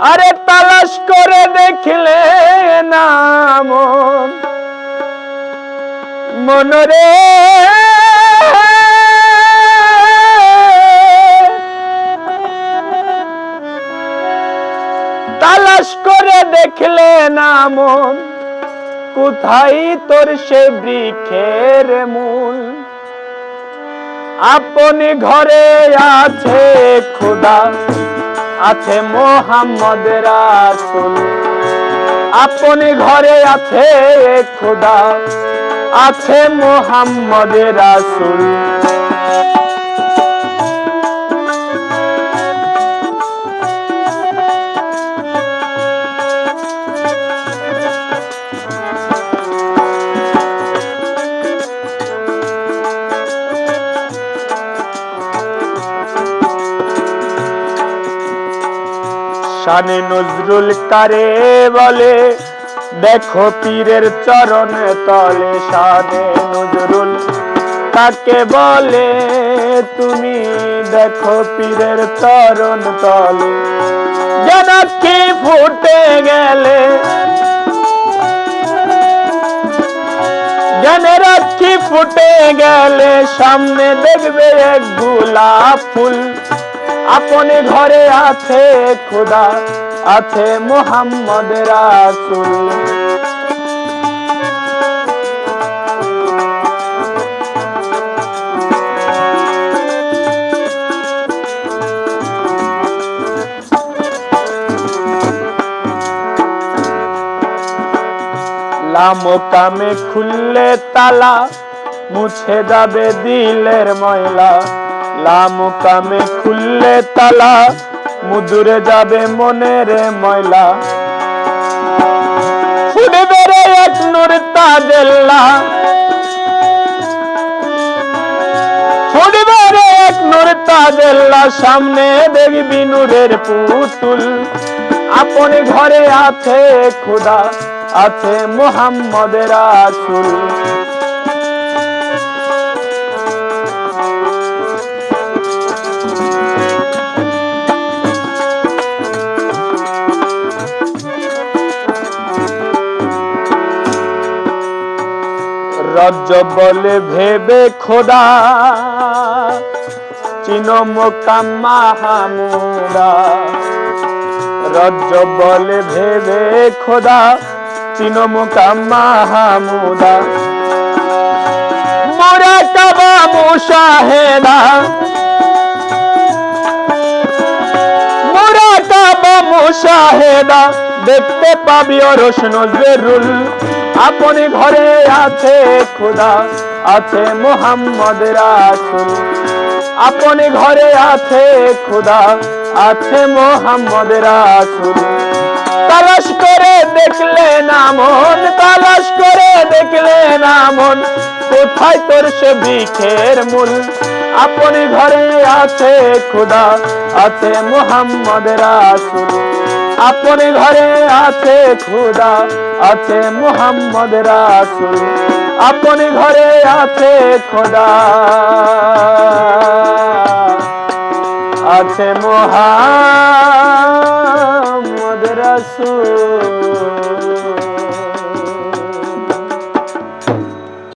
আরে তালাশ করে দেখলে না মন। মনরে। তালাশ করে দেখলে না মন। কোথায় তোর সে বৃক্ষের মূল? আপনি ঘরে আছে খোদা। আছে মোহাম্মদ রাসুল। আপনি ঘরে আছে খোদা। আছে মোহাম্মদ রাসুল। শানে নজরুল কারে বলে, দেখো পীরের চরণ তলে, শানে নজরুল কাকে বলে, তুমি দেখো পীরের চরণ তলে। যেন কি ফুটে গেলে ফুটে গেলে, সামনে দেখবে এক গোলাপ ফুল। আপনি ঘরে আছে খোদা, আছে মোহাম্মদ রাসুল। লামো কামে খুললে তালা, মুছে যাবে দিলের ময়লা। লামো কামে খুললে তালা, মুদুরে যাবে মনের ময়লা। রে এক নূর তাজেল্লা। ফুটবে এক নূর তাজেল্লা, সামনে দেখবি নূরের পুতুল। আপন ঘরে আছে খোদা, আছে মোহাম্মদ রাসুল রজ বলে ভেবে খোদা, চিনম কামাহামুদা রজ বলে ভেবে খোদা, চিনম কামাহামুদা মোরা কাবা মুশাহেদা মোরা কাবা মুশাহেদা দেখতে পাবি অরস নজরুল। আপনি ঘরে আছে খোদা, আছে মোহাম্মদ রাসুল। আপনি ঘরে আছে খোদা, আছে মোহাম্মদ রাসুল। তালাশ করে দেখলে না মন, তালাশ করে দেখলে না মন। কোথায় তোর সে বিখের মূল? আপনি ঘরে আছে খোদা, আছে মোহাম্মদ রাসুল। আপনি ঘরে আছে খোদা আছে মোহাম্মদ রাসুল। আপনি ঘরে আছে খোদা। আছে মোহাম্মদ রাসুল।